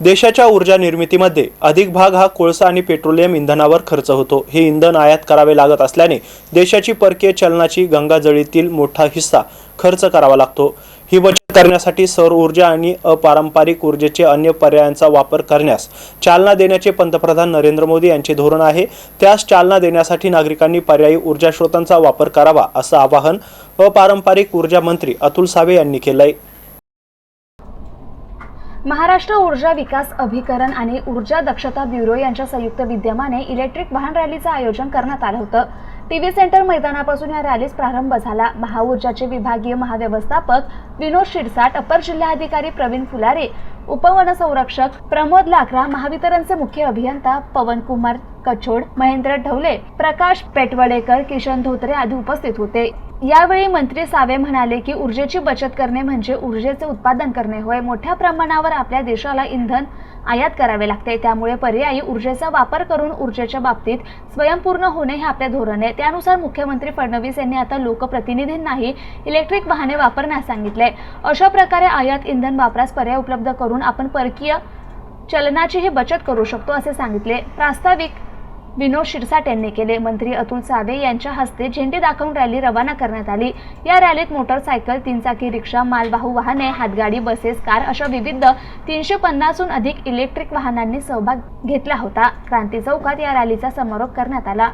देशाच्या ऊर्जा निर्मितीमध्ये अधिक भाग हा कोळसा आणि पेट्रोलियम इंधनावर खर्च होतो. हे इंधन आयात करावे लागत असल्याने देशाची परकीय चलनाची गंगाजळीतील मोठा हिस्सा खर्च करावा लागतो. ही बचत करण्यासाठी सौर ऊर्जा आणि अपारंपरिक ऊर्जेचे अन्य पर्यायांचा वापर करण्यास चालना देण्याचे पंतप्रधान नरेंद्र मोदी यांचे धोरण आहे. त्यास चालना देण्यासाठी नागरिकांनी पर्यायी ऊर्जा स्रोतांचा वापर करावा असं आवाहन अपारंपरिक ऊर्जा मंत्री अतुल सावे यांनी केलं आहे महाराष्ट्र ऊर्जा विकास अभिकरण आणि ऊर्जा दक्षता ब्युरो यांच्या संयुक्त विद्यमाने इलेक्ट्रिक वाहन रॅलीचं आयोजन करण्यात आलं होतं. टीव्ही सेंटर मैदानापासून या रॅलीस प्रारंभ झाला. महाऊर्जाचे विभागीय महाव्यवस्थापक विनोद शिरसाट अपर जिल्हाधिकारी प्रवीण फुलारे उपवनसंरक्षक प्रमोद लाकरा महावितरणचे मुख्य अभियंता पवन कुमार कछोड महेंद्र ढवले प्रकाश पेटवडेकर किशन धोत्रे आदी उपस्थित होते. यावेळी मंत्री सावे म्हणाले की ऊर्जेची बचत करणे म्हणजे ऊर्जेचे उत्पादन करणे. होय मोठ्या प्रमाणावर आपल्या देशाला इंधन आयात करावे लागते. त्यामुळे पर्यायी ऊर्जेचा वापर करून ऊर्जेच्या बाबतीत स्वयंपूर्ण होणे हे आपले धोरण आहे. त्यानुसार मुख्यमंत्री फडणवीस यांनी आता लोकप्रतिनिधींनाही इलेक्ट्रिक वाहने वापरण्यास सांगितले. अशा प्रकारे आयात इंधन वापरास पर्याय उपलब्ध करून आपण परकीय चलनाचीही बचत करू शकतो असे सांगितले. प्रास्ताविक विनोद शिरसाट यांनी केले. मंत्री अतुल सावे यांच्या हस्ते झेंडे दाखवून रॅली रवाना करण्यात आली. या रॅलीत मोटरसायकल तीनचाकी रिक्षा मालवाहू वाहने हातगाडी बसेस कार अशा विविध तीनशे पन्नासहून अधिक इलेक्ट्रिक वाहनांनी सहभाग घेतला होता. क्रांती चौकात या रॅलीचा समारोप करण्यात आला.